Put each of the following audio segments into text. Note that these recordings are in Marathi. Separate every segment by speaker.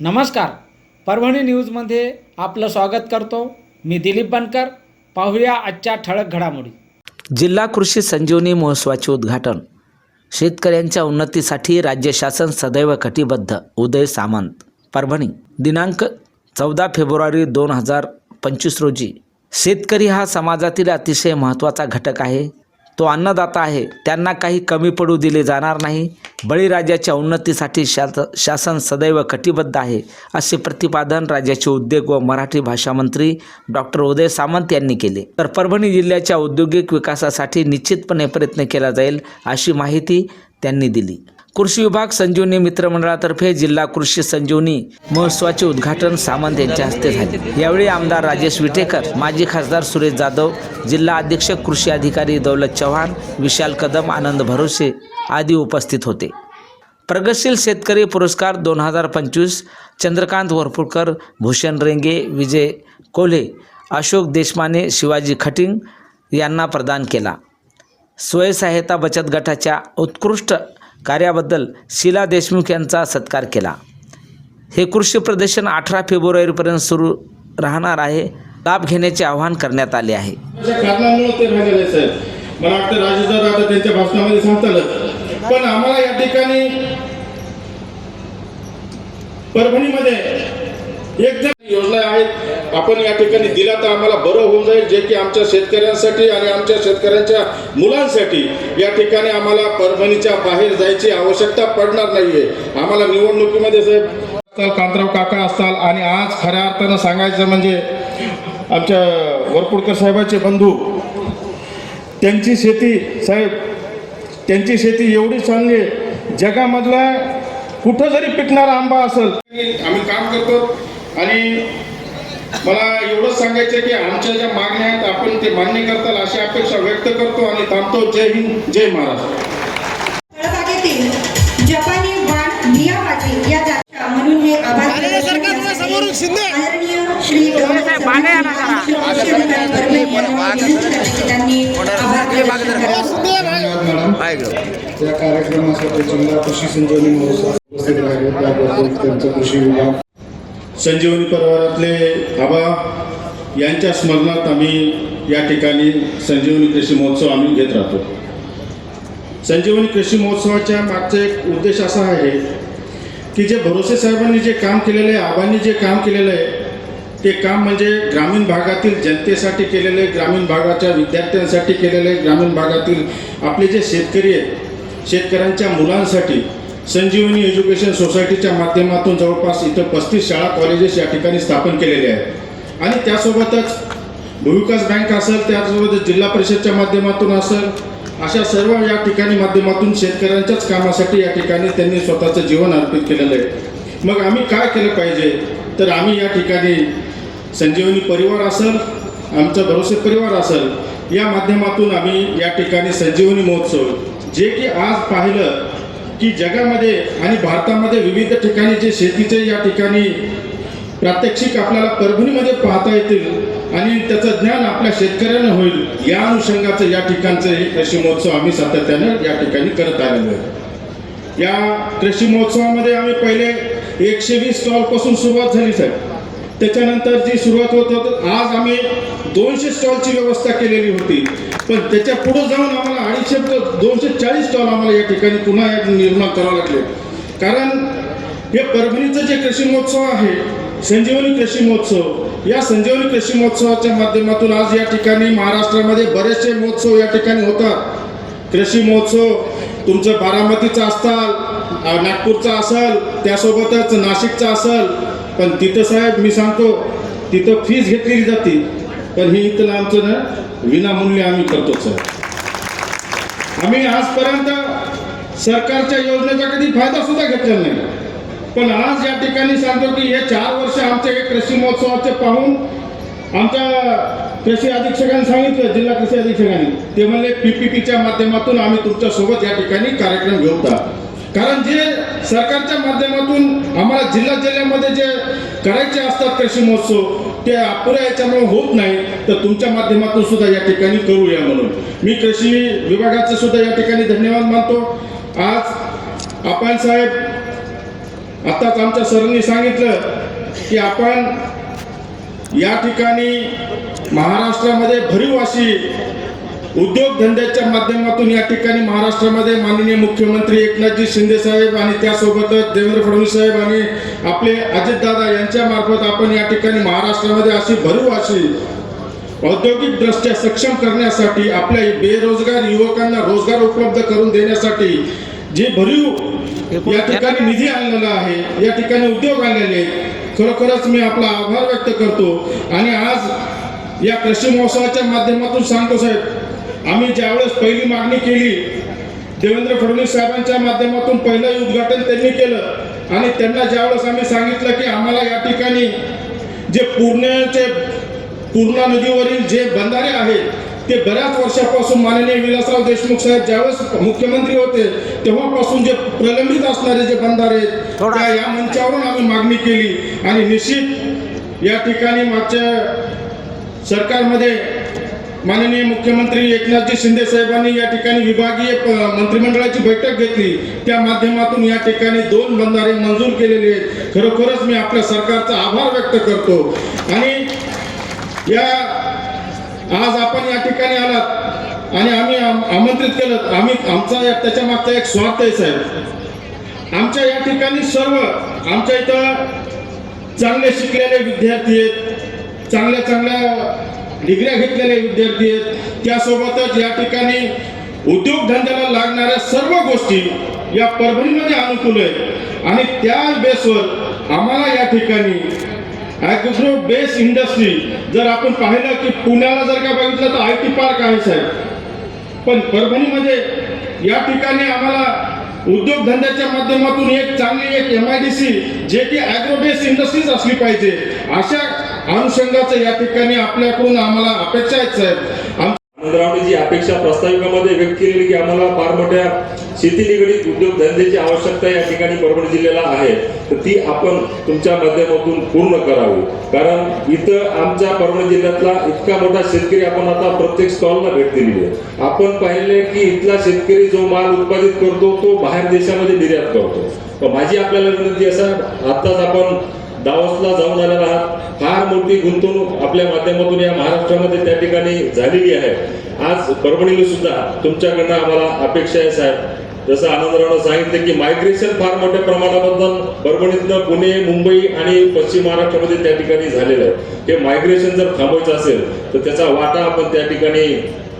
Speaker 1: नमस्कार. परभणी न्यूजमध्ये आपलं स्वागत करतो. मी दिलीप बनकर. पाहूया आजच्या ठळक घडामोडी.
Speaker 2: जिल्हा कृषी संजीवनी महोत्सवाचे उद्घाटन. शेतकऱ्यांच्या उन्नतीसाठी राज्य शासन सदैव कटिबद्ध. उदय सामंत परभणी. दिनांक चौदा फेब्रुवारी दोन हजार पंचवीस रोजी. शेतकरी हा समाजातील अतिशय महत्त्वाचा घटक आहे. तो अन्नदाता आहे. त्यांना काही कमी पडू दिले जाणार नाही. बळीराजाच्या उन्नतीसाठी शास शासन सदैव कटिबद्ध आहे असे प्रतिपादन राज्याचे उद्योग व मराठी भाषा मंत्री डॉक्टर उदय सामंत यांनी केले. तर परभणी जिल्ह्याच्या औद्योगिक विकासासाठी निश्चितपणे प्रयत्न केला जाईल अशी माहिती त्यांनी दिली. कृषी विभाग संजीवनी मित्रमंडळातर्फे जिल्हा कृषी संजीवनी महोत्सवाचे उद्घाटन सामंत यांच्या हस्ते झाले. यावेळी आमदार राजेश विटेकर माजी खासदार सुरेश जाधव जिल्हा अध्यक्ष कृषी अधिकारी दौलत चव्हाण विशाल कदम आनंद भरोसे आदी उपस्थित होते. प्रगतशील शेतकरी पुरस्कार दोन हजार पंचवीस चंद्रकांत वरपुडकर भूषण रेंगे विजय कोल्हे अशोक देशमाने शिवाजी खटिंग यांना प्रदान केला. स्वयंसहायता बचत गटाच्या उत्कृष्ट कार्याबद्दल शिला देशमुख यांचा सत्कार केला. हे कृषी प्रदर्शन अठरा फेब्रुवारीपर्यंत सुरू राहणार आहे लाभ घेण्याचे आवाहन करण्यात आले आहे.
Speaker 3: मला वाटतं राजेंद्र आता त्यांच्या भाषणामध्ये सांगतालच. पण आम्हाला या ठिकाणी परभणीमध्ये एक जर योजना आहेत. आपण या ठिकाणी दिला तर आम्हाला बरं होऊन जाईल जे की आमच्या शेतकऱ्यांसाठी आणि आमच्या शेतकऱ्यांच्या मुलांसाठी या ठिकाणी आम्हाला परभणीच्या बाहेर जायची आवश्यकता पडणार नाहीये. आम्हाला निवडणुकीमध्ये साहेब कांतराव काका असताल आणि आज खऱ्या अर्थानं सांगायचं म्हणजे आमच्या वरपुडकर साहेबाचे बंधू त्यांची शेती साहेब त्यांची शेती एवढी चांगली आहे जगामधला कुठं जरी पिकणारा आंबा असेल आम्ही काम करतो आणि मला एवढंच सांगायचं आहे की आमच्या ज्या मागण्या आहेत आपण ते मान्य करताल अशी अपेक्षा व्यक्त करतो आणि थांबतो. जय हिंद जय महाराष्ट्र.
Speaker 4: जपानी वाण मियावाकी या जातीच्या म्हणून हे आभार आदरणीय श्री त्यांनी.
Speaker 5: या कार्यक्रमासाठी जिल्हा कृषी संजीवनी महोत्सव उपस्थित राहिले. त्याबद्दल त्यांचा कृषी विभाग
Speaker 3: संजीवनी परिवारातले आबा यांच्या स्मरणात आम्ही या ठिकाणी संजीवनी कृषी महोत्सव आम्ही घेत राहतो. संजीवनी कृषी महोत्सवाच्या मागचा एक उद्देश असा आहे की जे भरोसे साहेबांनी जे काम केलेलं आहे आबांनी जे काम केलेलं आहे ते काम म्हणजे ग्रामीण भागातील जनतेसाठी केलेले आहे ग्रामीण भागाच्या विद्यार्थ्यांसाठी केलेले आहे ग्रामीण भागातील आपले जे शेतकरी आहेत शेतकऱ्यांच्या मुलांसाठी संजीवनी एज्युकेशन सोसायटीच्या माध्यमातून जवळपास इथं पस्तीस शाळा कॉलेजेस या ठिकाणी स्थापन केलेले आहेत. आणि त्यासोबतच भूविकास बँक असेल त्यासोबतच जिल्हा परिषदच्या माध्यमातून असेल अशा सर्व या ठिकाणी माध्यमातून शेतकऱ्यांच्याच कामासाठी या ठिकाणी त्यांनी स्वतःचं जीवन अर्पित केलेलं आहे. मग आम्ही काय केलं पाहिजे? तर आम्ही या ठिकाणी संजीवनी परिवार असेल आमचा भरोसे परिवार असेल या माध्यमातून आम्ही या ठिकाणी संजीवनी महोत्सव जे की आज पाहिलं की जगामध्ये आणि भारतामध्ये विविध ठिकाणी जे शेतीचे या ठिकाणी प्रात्यक्षिक आपल्याला परभणीमध्ये पाहता येतील आणि त्याचं ज्ञान आपल्या शेतकऱ्यांना होईल या अनुषंगाचं या ठिकाणचं हे कृषी महोत्सव आम्ही सातत्यानं या ठिकाणी करत आलेलो आहे. या कृषी महोत्सवामध्ये आम्ही पहिले एकशे वीस स्टॉलपासून सुरुवात झाली साहेब. त्याच्यानंतर जी सुरुवात होत होत आज आम्ही दोनशे स्टॉलची व्यवस्था केलेली होती. पण त्याच्या पुढे जाऊन आम्हाला अडीचशे दोनशे चाळीस स्टॉल आम्हाला या ठिकाणी पुन्हा या निर्माण करावं लागले. कारण हे परभणीचं जे कृषी महोत्सव आहे संजीवनी कृषी महोत्सव या संजीवनी कृषी महोत्सवाच्या माध्यमातून आज या ठिकाणी महाराष्ट्रामध्ये बरेचसे महोत्सव या ठिकाणी होतात. कृषी महोत्सव तुमचं बारामतीचा असताल नागपूरचा असेल त्यासोबतच नाशिकचा असेल पण तिथं साहेब मी सांगतो तिथं फीज घेतलेली जाते पण हे इथलं आमचं ना विनामूल्य आम्ही करतो सर. आम्ही आजपर्यंत सरकारच्या योजनेचा कधी फायदा सुद्धा घेतलेला नाही. पण आज या ठिकाणी सांगतो की हे चार वर्ष आमचे हे कृषी महोत्सवाचे पाहून आमच्या कृषी अधीक्षकांनी सांगितलं जिल्हा कृषी अधीक्षकांनी. ते म्हणले पीपीपीच्या माध्यमातून आम्ही तुमच्यासोबत या ठिकाणी कार्यक्रम घेऊ कारण जे सरकारच्या माध्यमातून आम्हाला जिल्हा जिल्ह्यामध्ये जे करायचे असतात कृषी महोत्सव ते अपुऱ्या याच्यामुळे होत नाही तर तुमच्या माध्यमातून सुद्धा या ठिकाणी करूया म्हणून. मी कृषी विभागाचं सुद्धा या ठिकाणी धन्यवाद मानतो. आज आपण साहेब आताच आमच्या सरांनी सांगितलं की आपण या ठिकाणी महाराष्ट्रामध्ये भरीव अशी उद्योगधंद्याच्या माध्यमातून या ठिकाणी महाराष्ट्रामध्ये माननीय मुख्यमंत्री एकनाथजी शिंदे साहेब आणि त्यासोबतच देवेंद्र फडणवीस साहेब आणि आपले अजितदादा यांच्या मार्फत आपण या ठिकाणी महाराष्ट्रामध्ये अशी भरीव अशी औद्योगिकदृष्ट्या सक्षम करण्यासाठी आपल्या बेरोजगार युवकांना रोजगार उपलब्ध करून देण्यासाठी जे भरीव या ठिकाणी निधी आणलेला आहे या ठिकाणी उद्योग आणलेले खरोखरच मी आपला आभार व्यक्त करतो. आणि आज या कृषी महोत्सवाच्या माध्यमातून सांगतो साहेब आम्ही ज्यावेळेस पहिली मागणी केली देवेंद्र फडणवीस साहेबांच्या माध्यमातून पहिलं उद्घाटन त्यांनी केलं. आणि त्यांना ज्यावेळेस आम्ही सांगितलं की आम्हाला या ठिकाणी जे पूर्णचे पूर्णा नदीवरील जे बंधारे आहेत ते बऱ्याच वर्षापासून माननीय विलासराव देशमुख साहेब ज्यावेळेस मुख्यमंत्री होते तेव्हापासून जे प्रलंबित असणारे जे बंधारे त्या या मंचावरून आम्ही मागणी केली. आणि निश्चित या ठिकाणी मागच्या सरकारमध्ये माननीय मुख्यमंत्री एकनाथजी शिंदे साहेबांनी या ठिकाणी विभागीय प- मंत्रिमंडळाची बैठक घेतली. त्या माध्यमातून या ठिकाणी दोन बंधारे मंजूर केलेले आहेत. खरोखरच मी आपल्या सरकारचा आभार व्यक्त करतो. आणि या आज आपण या ठिकाणी आलात आणि आम्ही आम- आमंत्रित केलं. आम्ही आमचा या- त्याच्या मागचा एक स्वार्थ आहे साहेब. आमच्या या ठिकाणी सर्व आमच्या इथं चांगले शिकलेले विद्यार्थी आहेत. चांगल्या चांगल्या डिग्र्या घेतलेले विद्यार्थी आहेत. त्यासोबतच या ठिकाणी उद्योगधंद्याला लागणाऱ्या सर्व गोष्टी या परभणीमध्ये अनुकूल आहेत. आणि त्या बेसवर आम्हाला या ठिकाणी ॲग्रो बेस इंडस्ट्री जर आपण पाहिलं की पुण्याला जर का बघितलं तर आय टी पार्क आहे साहेब. पण परभणीमध्ये या ठिकाणी आम्हाला उद्योगधंद्याच्या माध्यमातून एक चांगली एक एम आय डी सी जे की ॲग्रोबेस इंडस्ट्रीज असली पाहिजे. अशा अनुषंगाचं या ठिकाणी आपल्याकडून आम्हाला अपेक्षा आहेत साहेब.
Speaker 6: आनंदरावने जी अपेक्षा प्रस्ताविकामध्ये व्यक्त केलेली की आम्हाला फार मोठ्या शेती निगडीत उद्योगधंद्याची आवश्यकता या ठिकाणी परभणी जिल्ह्याला आहे तर ती आपण तुमच्या माध्यमातून पूर्ण करावी. कारण इथं आमच्या परभणी जिल्ह्यातला इतका मोठा शेतकरी आपण आता प्रत्येक स्टॉलला भेट दिलेली आहे. आपण पाहिले की इथला शेतकरी जो माल उत्पादित करतो तो बाहेर देशामध्ये निर्यात करतो. माझी आपल्याला विनंती असा आत्ताच आपण दावसला जाऊन आलेला आहात. फार मोठी गुंतवणूक आपल्या माध्यमातून या महाराष्ट्रामध्ये त्या ठिकाणी झालेली आहे. आज परभणीला सुद्धा तुमच्याकडनं आम्हाला अपेक्षा आहे साहेब. जसं आनंदरावनं सांगितलं की मायग्रेशन फार मोठ्या प्रमाणाबद्दल परभणीतनं पुणे मुंबई आणि पश्चिम महाराष्ट्रामध्ये त्या ठिकाणी झालेलं आहे. हे मायग्रेशन जर थांबवायचं असेल तर त्याचा वाटा आपण त्या ठिकाणी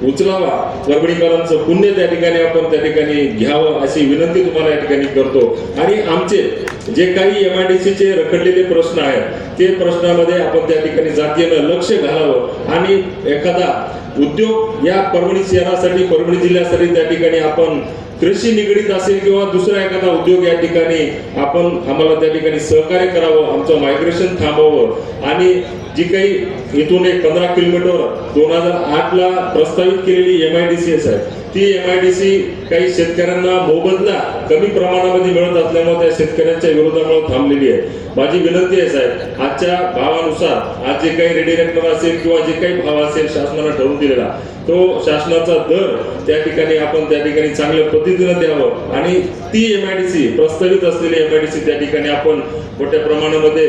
Speaker 6: उचलावा. परभणीकरांचं पुण्य त्या ठिकाणी आपण त्या ठिकाणी घ्यावं अशी विनंती तुम्हाला या ठिकाणी करतो. आणि आमचे जे काही एम आय डी सीचे रखडलेले प्रश्न आहेत ते प्रश्नामध्ये आपण त्या ठिकाणी जातीनं लक्ष घालावं आणि एखादा उद्योग या परभणी शहरासाठी परभणी जिल्ह्यासाठी त्या ठिकाणी आपण कृषी निगडीत असेल किंवा दुसरा एखादा उद्योग या ठिकाणी आपण आम्हाला त्या ठिकाणी सहकार्य करावं आमचं मायग्रेशन थांबवावं आणि जी काही इथून एक पंधरा किलोमीटर दोन हजार आठला प्रस्तावित केलेली M I D C S आहे. ती एम आय डी सी काही शेतकऱ्यांना मोबदला कमी प्रमाणामध्ये मिळत असल्यामुळे त्या शेतकऱ्यांच्या विरोधामुळे थांबलेली आहे. माझी विनंती आहे साहेब आजच्या भावानुसार आज जे काही रेडी रक्कम असेल किंवा जे काही भाव असेल शासनानं ठरवून दिलेला तो शासनाचा दर त्या ठिकाणी आपण त्या ठिकाणी चांगल्या पद्धतीनं द्यावं. आणि ती एम आय डी सी प्रस्तावित असलेली एम आय डी सी त्या ठिकाणी आपण मोठ्या प्रमाणामध्ये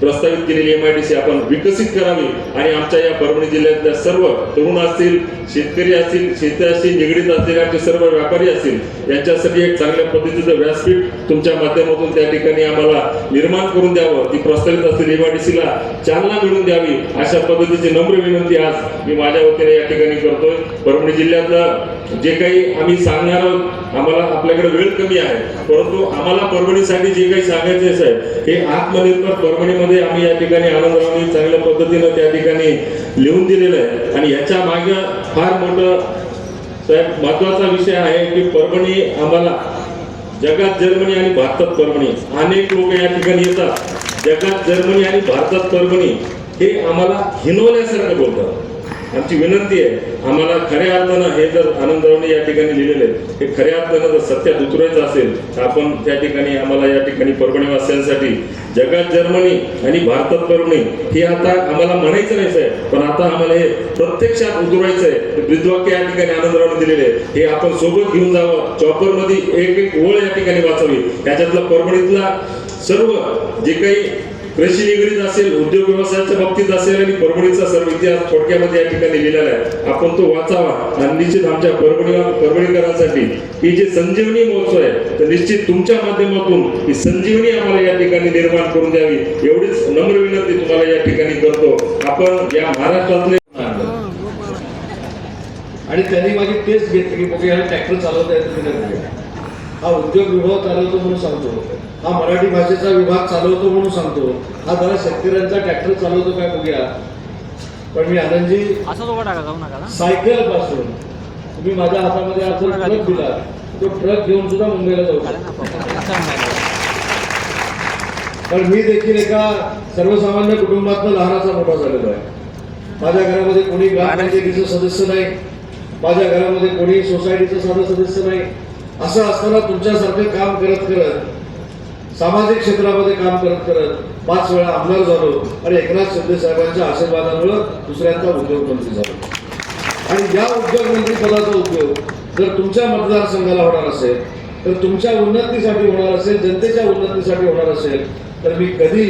Speaker 6: प्रस्तावित केलेली एम आय डी सी आपण विकसित करावी आणि आमच्या या परभणी जिल्ह्यातल्या सर्व तरुण असतील शेतकरी असतील शेताशी निगडीत असलेले आमचे सर्व व्यापारी असतील यांच्यासाठी एक चांगल्या पद्धतीचं व्यासपीठ तुमच्या माध्यमातून त्या ठिकाणी आम्हाला निर्माण करून द्यावं. ती प्रस्तावित असलेली एम आय डी सीला चालना मिळवून द्यावी. अशा पद्धतीची नम्र विनंती आज मी माझ्या वतीने या ठिकाणी करतोय. परभणी जिल्ह्यातलं जे काही आम्ही सांगणार आहोत आम्हाला आपल्याकडे वेळ कमी आहे. परंतु आम्हाला परभणीसाठी जे काही सांगायचे आहे साहेब हे आत्मनिर्भर परभणीमध्ये आम्ही या ठिकाणी आनंदरावनी चांगल्या पद्धतीनं त्या ठिकाणी लिहून दिलेलं आहे. आणि याच्या मागे फार मोठं साहेब महत्त्वाचा विषय आहे की परभणी आम्हाला जगात जर्मनी आणि भारतात परभणी अनेक लोक या ठिकाणी येतात. जगात जर्मनी आणि भारतात परभणी हे आम्हाला हिनवल्यासारखं बोलतात. आमची विनंती आहे आम्हाला खऱ्या अर्थानं हे जर आनंदरावने या ठिकाणी लिहिलेले आहे, हे खऱ्या अर्थानं जर सत्यात उतरायचं असेल तर आपण त्या ठिकाणी आम्हाला या ठिकाणी परभणीवासियांसाठी जगात जर्मनी आणि भारतात परभणी हे आता आम्हाला म्हणायचं नाही साहेब पण आता आम्हाला हे प्रत्यक्षात उतरवायचं आहे हे या ठिकाणी आनंदरावने दिलेले आहे. हे आपण सोबत घेऊन जावं चॉपरमध्ये एक एक ओळ या ठिकाणी वाचावी. त्याच्यातला परभणीतला सर्व जे काही कृषी निगडीत असेल उद्योग व्यवसायाच्या बाबतीत असेल आणि परभणीचा सर्व इतिहास थोडक्यामध्ये या ठिकाणी लिहिलेला आहे. आपण तो वाचावा. आणि निश्चित आमच्या परभणी परभणीकरांसाठी ही जे संजीवनी महोत्सव आहे तर निश्चित तुमच्या माध्यमातून ही संजीवनी आम्हाला या ठिकाणी निर्माण करून द्यावी. एवढीच नम्र विनंती तुम्हाला या ठिकाणी करतो. आपण या महाराष्ट्रातले
Speaker 7: आणि त्यांनी माझी टेस्ट घेतली की बघूया ट्रॅक्टर चालवता येतं हा उद्योग विभाग चालवतो म्हणून सांगतो. हा मराठी भाषेचा विभाग चालवतो म्हणून सांगतो. हा जरा शेतकऱ्यांचा ट्रॅक्टर चालवतो काय बघूया. पण मी आनंदजी सायकलपासून. तुम्ही माझ्या हातामध्ये जर ट्रक दिला तो ट्रक घेऊन सुद्धा मुंबईला जाऊ पण मी देखील एका सर्वसामान्य कुटुंबातनं लहानाचा मोठा झालेलो आहे. माझ्या घरामध्ये कोणी ग्रामपंचायतीचं सदस्य नाही. माझ्या घरामध्ये कोणी सोसायटीचं साधं सदस्य नाही. असं असताना तुमच्यासारखं काम करत करत सामाजिक क्षेत्रामध्ये काम करत करत पाच वेळा आमदार झालो आणि एकनाथ शिंदे साहेबांच्या आशीर्वादामुळं दुसऱ्यांचा उद्योगमंत्री झालो. आणि या उद्योगमंत्री पदाचा उपयोग जर तुमच्या मतदारसंघाला होणार असेल तर तुमच्या उन्नतीसाठी होणार असेल जनतेच्या उन्नतीसाठी होणार असेल तर मी कधी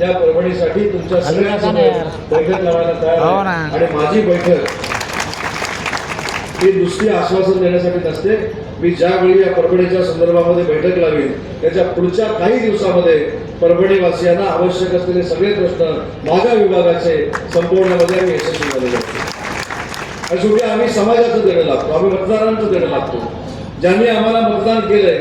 Speaker 7: या परभणीसाठी तुमच्या सगळ्यांसमोर बैठक लावायला तयार आहे. आणि माझी बैठक ही नुसती आश्वासन देण्यासाठी नसते मी ज्यावेळी या परभणीच्या संदर्भामध्ये बैठक लावीन त्याच्या पुढच्या काही दिवसामध्ये परभणीवासियांना आवश्यक असलेले सगळे प्रश्न माझ्या विभागाचे संपवण्यामध्ये आम्ही यशस्वी झालेलो आहोत. आणि शेवटी आम्ही समाजाचं देणं लागतो आम्ही मतदारांचं देणं लागतो ज्यांनी आम्हाला मतदान केलंय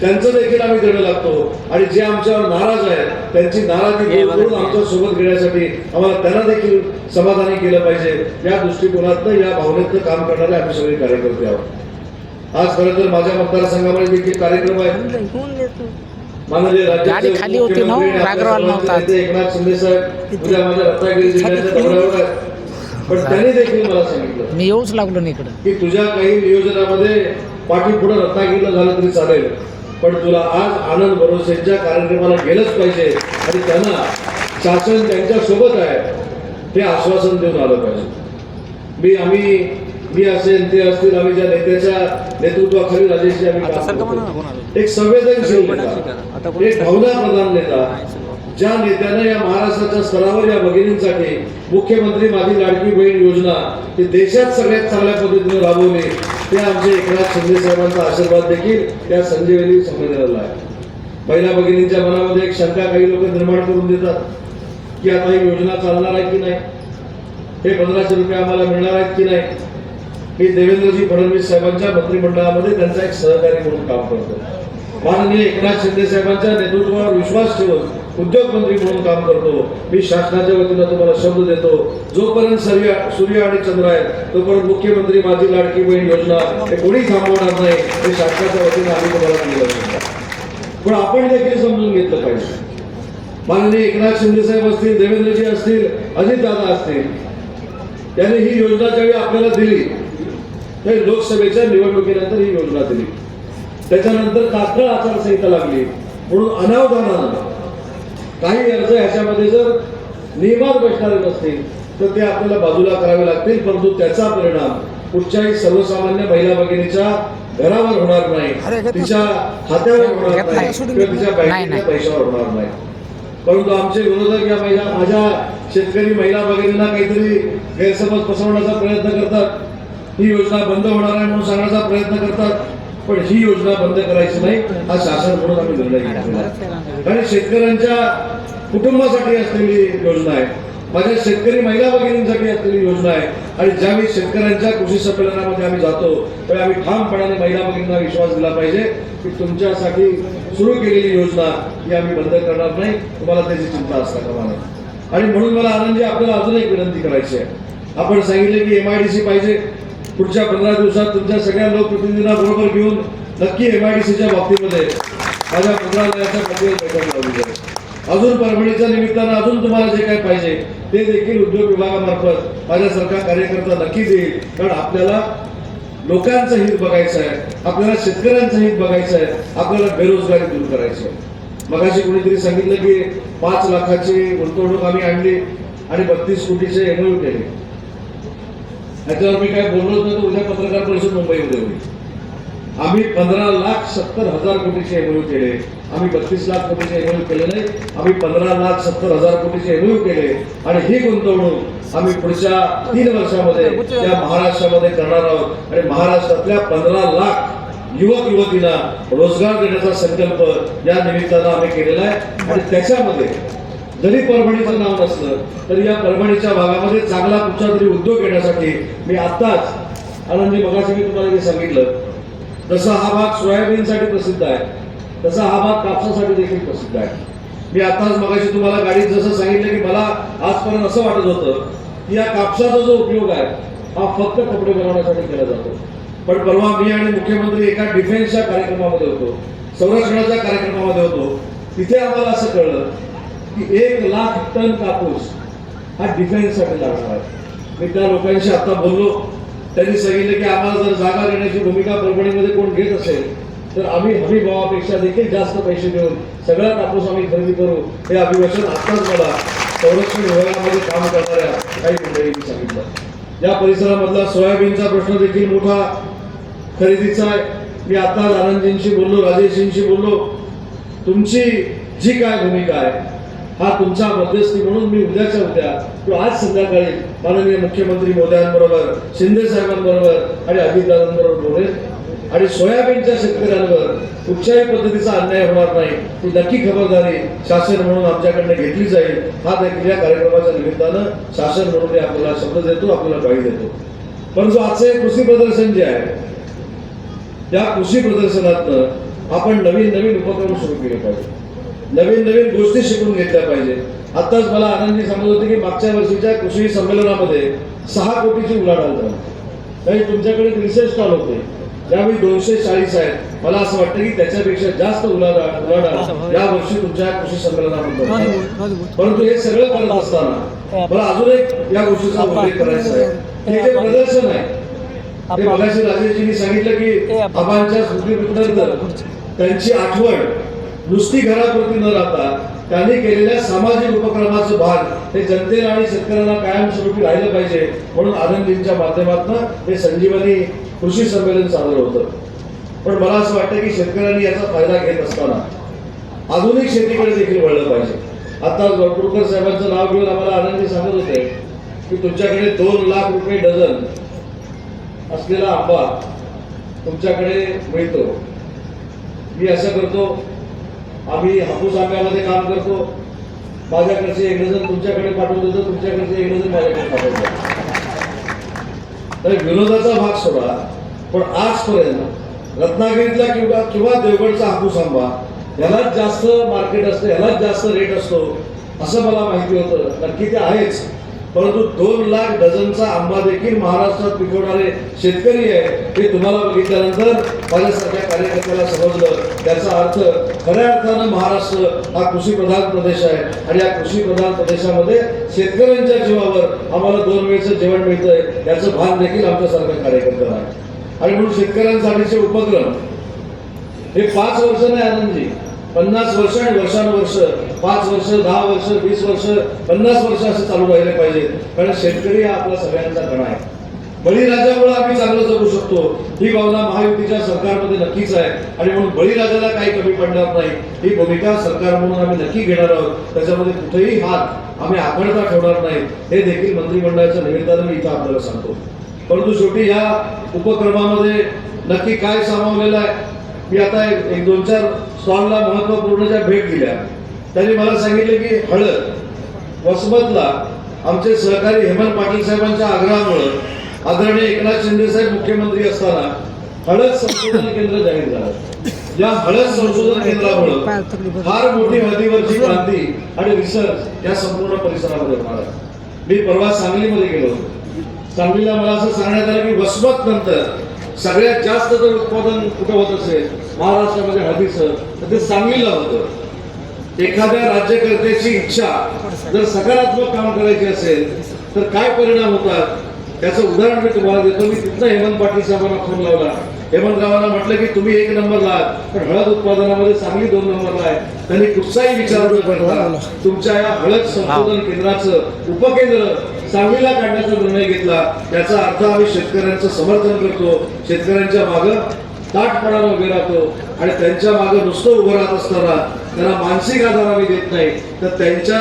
Speaker 7: त्यांचं देखील आम्ही देणं लागतो. आणि जे आमच्यावर नाराज आहेत त्यांची नाराजी दूर करून आमच्यासोबत घेण्यासाठी आम्हाला त्यांना देखील समाधानी केलं पाहिजे. या दृष्टिकोनातनं या भावनेतनं काम करणारे आम्ही सगळे कार्यकर्ते आहोत. आज खरं तर माझ्या मतदारसंघामध्ये देखील कार्यक्रम आहेत. माननीय राज्याचे
Speaker 2: गाडी खाली होती ना, रागरवाल नव्हता.
Speaker 7: एकनाथ शिंदे साहेब उद्या माझ्या रत्नागिरी जिल्ह्याच्या दौऱ्यावर आहेत. पण त्यांनी देखील मला सांगितलं
Speaker 2: मी येऊच लागलो ना इकडं.
Speaker 7: की तुझ्या काही नियोजनामध्ये पाठीपुढे रत्नागिरीला झालं तरी चालेल. पण तुला आज आनंद भरोसेच्या कार्यक्रमाला गेलंच पाहिजे आणि त्यांना शासन त्यांच्यासोबत आहे हे आश्वासन देऊन आलं पाहिजे. मी आम्ही मी असेल ते असतील आम्ही ज्या नेत्याच्या नेतृत्वाखाली राजेशजी आम्ही. एक संवेदनशील नेता एक भावनाप्रधान नेता ज्या नेत्यानं या महाराष्ट्राच्या स्तरावर या भगिनींसाठी मुख्यमंत्री माझी लाडकी बहीण योजना ही देशात सगळ्यात चांगल्या पद्धतीने राबवली. ते आमचे एकनाथ संजय साहेबांचा आशीर्वाद देखील त्या संजीवनी संमेलनाला आहे. महिला भगिनींच्या मनामध्ये एक शंका काही लोक निर्माण करून देतात की आता ही योजना चालणार आहे की नाही? हे पंधराशे रुपये आम्हाला मिळणार आहेत की नाही? मी देवेंद्रजी फडणवीस साहेबांच्या मंत्रिमंडळामध्ये त्यांचा एक सहकारी म्हणून काम करतो माननीय एकनाथ शिंदे साहेबांच्या नेतृत्वावर विश्वास ठेवून उद्योगमंत्री म्हणून काम करतो. मी शासनाच्या वतीनं तुम्हाला शब्द देतो. जोपर्यंत सूर्य सूर्य आणि चंद्र आहे तोपर्यंत मुख्यमंत्री माझी लाडकी बहीण योजना हे कोणी थांबवणार नाही हे शासनाच्या वतीनं आम्ही तुम्हाला दिलं पण आपण देखील समजून घेतलं पाहिजे. माननीय एकनाथ शिंदे साहेब असतील देवेंद्रजी असतील अजितदादा असतील त्यांनी ही योजना ज्यावेळी आपल्याला दिली त्यावेळी लोकसभेच्या निवडणुकीनंतर ही योजना दिली. त्याच्यानंतर तात्काळ आचारसंहिता लागली. म्हणून अनावधानानं काही अर्ज ह्याच्यामध्ये जर नियमात बसणारे नसतील तर ते आपल्याला बाजूला करावे लागतील परंतु त्याचा परिणाम कुठच्याही सर्वसामान्य महिला भगिनीच्या घरावर होणार नाही. तिच्या खात्यावर होणार नाही किंवा तिच्या बँकेच्या पैशावर होणार नाही. परंतु आमचे विरोधक या महिला माझ्या शेतकरी महिला भगिनींना काहीतरी गैरसमज पसरवण्याचा प्रयत्न करतात. ही योजना बंद होणार आहे म्हणून सांगण्याचा प्रयत्न करतात. पण ही योजना बंद करायची नाही हा शासन म्हणून आम्ही निर्णय घेतलेला आहे. कारण शेतकऱ्यांच्या कुटुंबासाठी असलेली योजना आहे. माझ्या शेतकरी महिला भगिनींसाठी असलेली योजना आहे. आणि ज्यावेळी शेतकऱ्यांच्या कृषी संमेलनामध्ये आम्ही जातो त्यावेळी आम्ही ठामपणाने महिला भगिनींना विश्वास दिला पाहिजे की तुमच्यासाठी सुरू केलेली योजना ही आम्ही बंद करणार नाही. तुम्हाला त्याची चिंता असता कामा आणि म्हणून मला आनंदी आपल्याला अजून एक विनंती करायची आहे. आपण सांगितले की एम आय डी सी पाहिजे. पुढच्या पंधरा दिवसात तुमच्या सगळ्या लोकप्रतिनिधींना बरोबर घेऊन नक्की एमआयडीसीच्या बाबतीमध्ये माझ्या मंत्रालयाच्या पातळीवर बैठक लावली जाईल अजून परभणीच्या निमित्तानं अजून तुम्हाला जे काही पाहिजे ते देखील उद्योग विभागामार्फत माझ्यासारखा कार्यकर्ता नक्की देईल. कारण आपल्याला लोकांचं हित बघायचं आहे आपल्याला शेतकऱ्यांचं हित बघायचं आहे आपल्याला बेरोजगारी दूर करायची आहे. मगाशी कोणीतरी सांगितलं की पाच लाखाची गुंतवणूक आम्ही आणली आणि बत्तीस कोटीचे एमओयू केले. ह्याच्यावर मी काय बोललो तर उद्या पत्रकार परिषद मुंबईमध्ये होईल. आम्ही पंधरा लाख सत्तर हजार कोटीचे एमओयू केले. आम्ही बत्तीस लाख कोटीचे एमओयू केले नाही. आम्ही पंधरा लाख सत्तर हजार कोटीचे एमओयू केले. आणि ही गुंतवणूक आम्ही पुढच्या तीन वर्षामध्ये या महाराष्ट्रामध्ये करणार आहोत. आणि महाराष्ट्रातल्या पंधरा लाख युवक युवतींना रोजगार देण्याचा संकल्प या निमित्तानं आम्ही केलेला आहे. आणि त्याच्यामध्ये जरी परभणीचं नाव नसलं तरी या परभणीच्या भागामध्ये चांगला कुठचा तरी उद्योग येण्यासाठी मी आत्ताच आनंदी मगाशी मी तुम्हाला जे सांगितलं जसा हा भाग सोयाबीनसाठी प्रसिद्ध आहे. तसा हा भाग कापसासाठी देखील प्रसिद्ध आहे. मी आताच मगाशी तुम्हाला गाडीत जसं सांगितलं की मला आजपर्यंत असं वाटत होतं की या कापसाचा जो उपयोग आहे हा फक्त कपडे बनवण्यासाठी केला जातो. पण परवा मी आणि मुख्यमंत्री एका डिफेन्सच्या कार्यक्रमामध्ये होतो संरक्षणाच्या कार्यक्रमामध्ये होतो. तिथे आम्हाला असं कळलं की एक लाख टन कापूस हा डिफेन्ससाठी लागणार आहे. मी त्या लोकांशी आता बोललो. त्यांनी सांगितलं की आम्हाला जर जागा देण्याची भूमिका परभणीमध्ये कोण घेत असेल तर आम्ही हमी भावापेक्षा देखील जास्त पैसे देऊन सगळा कापूस आम्ही खरेदी करू. हे अभिवाचन आत्ताच मला संरक्षण विभागामध्ये काम करणाऱ्या काही मंडळींनी सांगितलं. या परिसरामधला सोयाबीनचा प्रश्न देखील मोठा खरेदीचा आहे. मी आता आनंदजींशी बोललो राजेशजींशी बोललो. तुमची जी काय भूमिका आहे हा तुमचा मध्यस्थी म्हणून मी उद्याच्या उद्या किंवा आज संध्याकाळी माननीय मुख्यमंत्री मोदयांबरोबर शिंदे साहेबांबरोबर आणि अजितदादांबरोबर बोलेल आणि सोयाबीनच्या शेतकऱ्यांवर कुठच्याही पद्धतीचा अन्याय होणार नाही. ती नक्की खबरदारी शासन म्हणून आमच्याकडनं घेतली जाईल. हा देखील या कार्यक्रमाच्या निमित्तानं शासन म्हणून मी आपल्याला शब्द देतो आपल्याला ग्वाही देतो. परंतु आजचं हे कृषी प्रदर्शन जे आहे या कृषी प्रदर्शनातनं आपण नवीन नवीन उपक्रम सुरू केले पाहिजे. नवीन नवीन गोष्टी शिकून घेतल्या पाहिजे. आताच मला आनंदी सांगत होते की मागच्या वर्षीच्या कृषी संमेलनामध्ये सहा कोटीची उलाढाल झाली. काही तुमच्याकडे दीडशे स्टॉल होते. यावेळी दोनशे चाळीस आहेत मला असं वाटतं की त्याच्यापेक्षा जास्त उलाढाल उलाढाल या वर्षी तुमच्या कृषी संमेलनामध्ये. परंतु हे सगळं करत असताना मला अजून एक या गोष्टीचा उल्लेख करायचा आहे. हे जे प्रदर्शन आहे ते मगाशी राजेशजींनी सांगितलं की आबांच्या स्मृतीनंतर त्यांची आठवण नुसती घरापुरती न राहता त्यांनी केलेल्या सामाजिक उपक्रमाचं भाग हे जनतेला आणि शेतकऱ्यांना कायमस्वरूपी राहिलं पाहिजे म्हणून आनंदींच्या माध्यमातून हे संजीवनी कृषी संमेलन साजरं होतं. पण मला असं वाटतं की शेतकऱ्यांनी याचा फायदा घेत असताना आधुनिक शेतीकडे देखील वळलं पाहिजे. आता वरपुरकर साहेबांचं नाव घेऊन आम्हाला आनंदी सांगत होते की तुमच्याकडे दोन लाख रुपये डझन असलेला आंबा तुमच्याकडे मिळतो. मी असं करतो आम्ही हापूस आंब्यामध्ये काम करतो. माझ्याकडचे एक डझन तुमच्याकडे पाठवतो तर तुमच्याकडचे एक डझन माझ्याकडे पाठवतो. तर विरोधाचा भाग सोडा पण आजपर्यंत रत्नागिरीतला किंवा किंवा देवगडचा हापूस आंबा यालाच जास्त मार्केट असतं यालाच जास्त रेट असतो असं मला माहिती होतं. नक्की ते आहेच. परंतु दोन लाख डझनचा आंबा देखील महाराष्ट्रात पिकवणारे शेतकरी आहे हे तुम्हाला बघितल्यानंतर सगळ्या कार्यकर्त्याला समजलं. त्याचा अर्थ खऱ्या अर्थानं महाराष्ट्र हा कृषीप्रधान प्रदेश आहे. आणि या कृषीप्रधान प्रदेशामध्ये शेतकऱ्यांच्या जीवावर आम्हाला दोन वेळचं जेवण मिळतंय. याचं भान देखील आमच्यासारख्या कार्यकर्त्याला आहे. आणि म्हणून शेतकऱ्यांसाठीचे उपक्रम. हे पाच वर्ष नाही आनंदजी. पन्नास वर्ष आणि वर्षानुवर्ष पाच वर्ष दहा वर्ष वीस वर्ष पन्नास वर्ष असे चालू राहिले पाहिजेत कारण शेतकरी हा आपला सगळ्यांचा गणा आहे. बळीराजामुळे आम्ही चांगलं जगू शकतो. ही भावना महायुतीच्या सरकारमध्ये नक्कीच आहे. आणि म्हणून बळीराजाला काही कमी पडणार नाही. ही भूमिका सरकार म्हणून आम्ही नक्की घेणार आहोत. त्याच्यामध्ये कुठेही हात आम्ही आखडता ठेवणार नाही. हे देखील मंत्रिमंडळाच्या निमित्तानं मी इथं आपल्याला सांगतो. परंतु शेवटी या उपक्रमामध्ये नक्की काय सामावलेलं आहे? मी आता एक दोन चार स्टॉलला महत्त्वपूर्ण ज्या भेट दिल्या त्यांनी मला सांगितले की हळद वसमतला आमचे सहकारी हेमंत पाटील साहेबांच्या आग्रहामुळं आदरणीय एकनाथ शिंदे साहेब मुख्यमंत्री असताना हळद संशोधन केंद्र जाहीर झालं. या हळद संशोधन केंद्रामुळं फार मोठी हळदीवरची क्रांती आणि रिसर्च या संपूर्ण परिसरामध्ये होणार आहे. मी परवा सांगलीमध्ये गेलो होतो. सांगलीला मला असं सांगण्यात आलं की वसमत नंतर सगळ्यात जास्त जर उत्पादन कुठं होत असेल महाराष्ट्रामध्ये हळदीचं तर ते सांगलीला होतं. एखाद्या राज्यकर्त्याची इच्छा जर सकारात्मक काम करायची असेल तर काय परिणाम होतात? त्याचं उदाहरण मी तुम्हाला देतो. मी तिथनं हेमंत पाटील साहेबांना फोन लावला. हेमंतरावांना म्हटलं की तुम्ही एक नंबरला आहात पण हळद उत्पादनामध्ये सांगली दोन नंबरला आहे. त्यांनी कुठचाही विचार न करता तुमच्या या हळद संशोधन केंद्राचं उपकेंद्र सांगलीला काढण्याचा निर्णय घेतला. याचा अर्थ आम्ही शेतकऱ्यांचं समर्थन करतो शेतकऱ्यांच्या मागं ताटपणानं उभे राहतो आणि त्यांच्या मागे नुसतं उभं राहत असताना त्यांना मानसिक आधार आम्ही देत नाही. तर त्यांच्या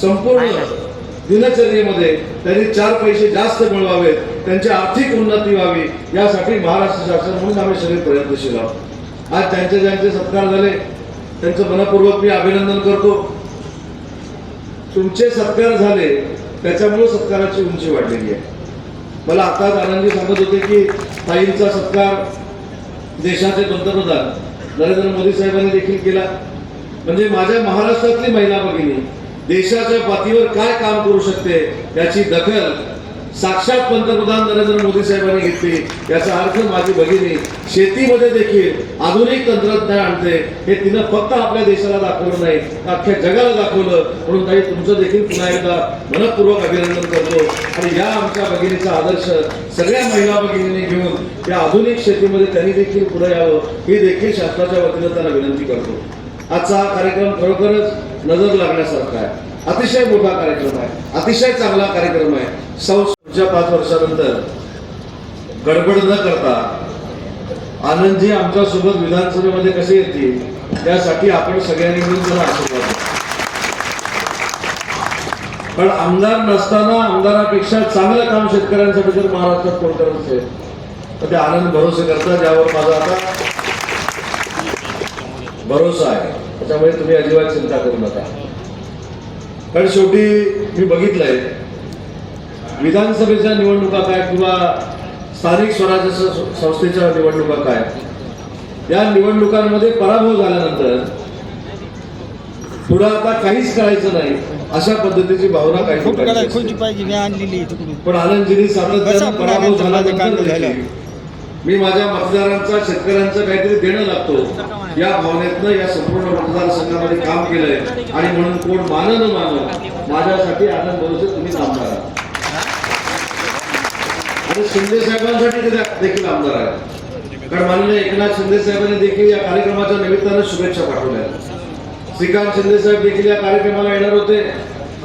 Speaker 7: संपूर्ण दिनचर्येमध्ये त्यांनी चार पैसे जास्त मिळवावेत त्यांची आर्थिक उन्नती व्हावी यासाठी महाराष्ट्र शासन म्हणून आम्ही सगळे प्रयत्नशील आहोत. आज त्यांचे ज्यांचे सत्कार झाले त्यांचं मनपूर्वक मी अभिनंदन करतो. तुमचे सत्कार झाले त्याच्यामुळे सत्काराची उंची वाढलेली आहे. मला आताच आनंदी सांगत होते की ताईंचा सत्कार देशाचे पंतप्रधान नरेंद्र मोदी साहेबांनी देखील केला. म्हणजे माझ्या महाराष्ट्रातली महिला भगिनी देशाच्या पातळीवर काय काम करू शकते याची दखल साक्षात पंतप्रधान नरेंद्र मोदी साहेबांनी घेतली. याचा अर्थ माझी भगिनी शेतीमध्ये देखील आधुनिक तंत्रज्ञान आणते. हे तिनं फक्त आपल्या देशाला दाखवलं नाही अख्ख्या जगाला दाखवलं. म्हणून काही तुमचं देखील पुन्हा एकदा मनपूर्वक अभिनंदन करतो. आणि या आमच्या भगिनीचा आदर्श सगळ्या महिला भगिनींनी घेऊन या आधुनिक शेतीमध्ये त्यांनी देखील पुढे यावं ही देखील शासनाच्या वतीनं त्यांना विनंती करतो. आजचा हा कार्यक्रम खरोखरच नजर लागण्यासारखा आहे. अतिशय मोठा कार्यक्रम आहे. अतिशय चांगला कार्यक्रम आहे. सौ पाच वर्षानंतर गडबड न करता आनंदजी आमच्यासोबत विधानसभेमध्ये कसे येतील त्यासाठी आपण सगळ्यांनी मिळून त्यांना आशीर्वाद पण आमदार नसताना आमदारापेक्षा चांगलं काम शेतकऱ्यांसाठी जर महाराष्ट्रात कोण करत असेल? तर ते आनंद भरोसे करतात यावर माझा आता भरोसा आहे. त्याच्यामुळे तुम्ही अजिबात चिंता करू नका. कारण शेवटी मी बघितलंय विधानसभेच्या निवडणुका काय किंवा स्थानिक स्वराज्य संस्थेच्या निवडणुका काय या निवडणुकांमध्ये पराभव झाल्यानंतर पुढे आता काहीच करायचं नाही अशा पद्धतीची भावना काही पण आनंदजींनी सातत्यानं पराभव
Speaker 8: झालं.
Speaker 7: मी माझ्या मतदारांचा शेतकऱ्यांचं काहीतरी देणं लागतो. या भावनेतनं या संपूर्ण मतदारसंघामध्ये काम केलंय. आणि म्हणून कोण मानं न मान माझ्यासाठी आनंद भरोसे तुम्ही आमदार आहात. आणि शिंदे साहेबांसाठी देखील आमदार आहेत. कारण माननीय एकनाथ शिंदे साहेबांनी देखील या कार्यक्रमाच्या निमित्तानं शुभेच्छा पाठवल्या. श्रीकांत शिंदे साहेब देखील या कार्यक्रमाला येणार होते.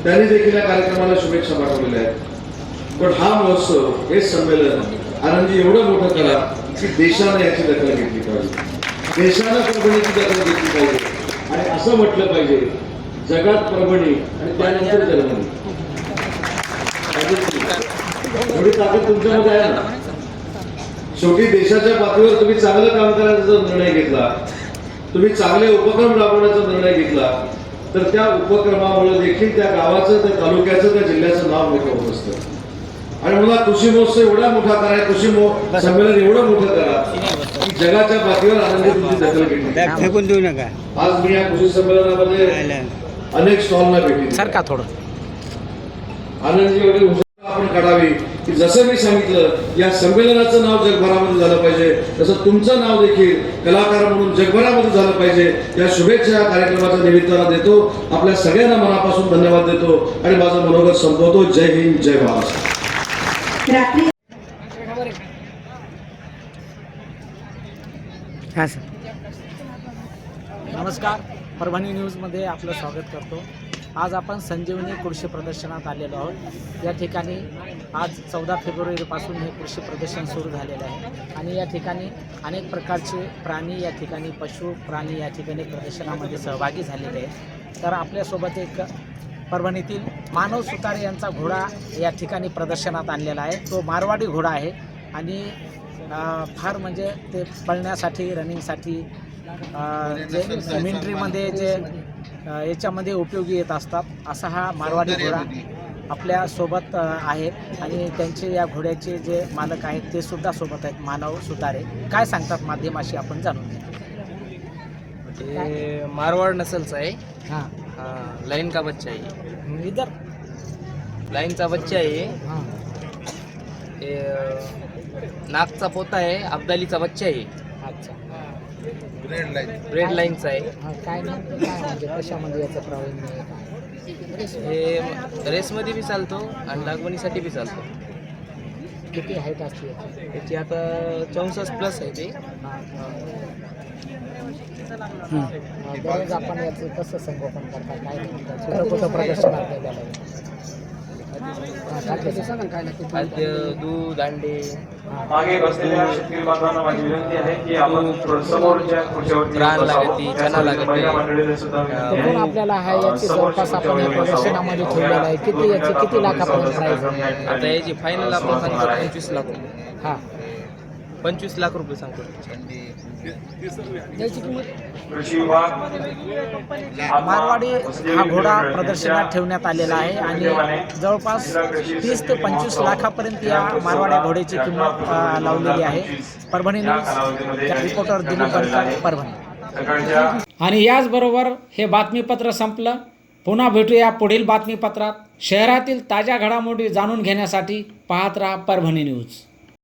Speaker 7: त्यांनी देखील या कार्यक्रमाला शुभेच्छा पाठवलेल्या आहेत. पण हा महोत्सव हे संमेलन आनंदी एवढं मोठं करा की देशानं याची दखल घेतली पाहिजे. देशानं परभणीची दखल घेतली पाहिजे. आणि असं म्हटलं पाहिजे जगात परभणी आणि त्यानंतर जर्मनी. एवढी ताकद तुमच्यामध्ये आहे ना? शेवटी देशाच्या पातळीवर तुम्ही चांगलं काम करायचा निर्णय घेतला तुम्ही चांगले उपक्रम राबवण्याचा निर्णय घेतला तर त्या उपक्रमामुळे देखील त्या गावाचं त्या तालुक्याचं त्या जिल्ह्याचं नाव मोठं होत असतं. आणि मला कृषी महोत्सव एवढा मोठा करा कृषी संमेलन एवढं मोठं करा की जगाच्या पातळीवर आनंदी तुमची दखल घेतली.
Speaker 8: देऊ नका.
Speaker 7: आज मी या कृषी संमेलनामध्ये अनेक स्टॉलला भेटी दिल्या.
Speaker 2: सारखा थोडं.
Speaker 7: आनंदजी एवढी आपण काढावी की जसं मी सांगितलं या संमेलनाचं नाव जगभरामध्ये झालं पाहिजे तसं तुमचं नाव देखील कलाकार म्हणून जगभरामध्ये झालं पाहिजे. या शुभेच्छा या कार्यक्रमाच्या निमित्तानं देतो. आपल्या सगळ्यांना मनापासून धन्यवाद देतो. आणि माझं मनोगत संपवतो. जय हिंद जय महाराष्ट्र.
Speaker 4: रात्री
Speaker 8: हां
Speaker 1: नमस्कार. परभणी न्यूजमध्ये आपलं स्वागत करतो. आज आपण संजीवनी कृषी प्रदर्शनात आलेलो आहोत. या ठिकाणी आज चौदा फेब्रुवारीपासून हे कृषी प्रदर्शन सुरू झालेलं आहे. आणि या ठिकाणी अनेक प्रकारचे प्राणी या ठिकाणी पशु प्राणी या ठिकाणी प्रदर्शनामध्ये सहभागी झालेले आहेत. तर आपल्यासोबत एक परभणीतील मानव सुतारे यांचा घोडा या ठिकाणी प्रदर्शनात आणलेला आहे. तो मारवाडी घोडा आहे आणि फार म्हणजे ते पळण्यासाठी रनिंगसाठी जे मिलिटरीमध्ये जे याच्यामध्ये उपयोगी येत असतात असा हा मारवाडी घोडा आपल्यासोबत अ, आहे आणि त्यांचे या घोड्याचे जे मालक आहेत ते सुद्धा सोबत आहेत मानव सुतारे. काय सांगतात माध्यमाशी आपण जाणून घेऊ.
Speaker 9: ये मारवाड़ नस्ल का है.
Speaker 1: हां।
Speaker 9: लाइन का बच्चा है ये।
Speaker 1: इधर।
Speaker 9: लाइन का बच्चा है ये।
Speaker 1: हां।
Speaker 9: ये नागचा पोता है अब्दालीचा बच्चा आहे
Speaker 1: अच्छा।
Speaker 9: रेड लाईनचा आहे
Speaker 1: हां। काय नाही काय म्हणजे कशामध्ये याचं प्रावीण्य आहे? काय
Speaker 9: हे रेसमध्ये बी चालतो आणि लागवणीसाठी बी चालतो.
Speaker 1: किती हाईट असते याची?
Speaker 9: त्याची आता चौसष्ट प्लस आहे ते.
Speaker 1: दररोज आपण याचं कसं संगोपन करता? काय कुठं कुठं आहे
Speaker 9: खाद्य दूध अंडे.
Speaker 10: मागे बसलेल्या शेतकरी बांधवांना माझी विनंती आहे की आपण समोरच्या
Speaker 9: रान. लागती, चना लागती.
Speaker 1: आपल्याला हा याची जवळपास आपण या प्रदर्शनामध्ये ठेवलेला आहे. किती याची किती लाखापर्यंत
Speaker 9: आता याची फायनल आपण पंचवीस लाख रुपये.
Speaker 1: हा.
Speaker 9: पंचवीस लाख रुपये सांगतो.
Speaker 1: मारवाडी हा घोडा प्रदर्शनात ठेवण्यात आलेला आहे आणि जवळपास तीस ते पंचवीस लाखापर्यंत या मारवाड्या घोड्याची किंमत लावलेली आहे. Parbhani news reporter Dilip Bankar Parbhani. आणि याचबरोबर हे बातमीपत्र संपलं. पुन्हा भेटूया पुढील बातमीपत्रात. शहरातील ताज्या घडामोडी जाणून घेण्यासाठी पाहत राहा परभणी न्यूज.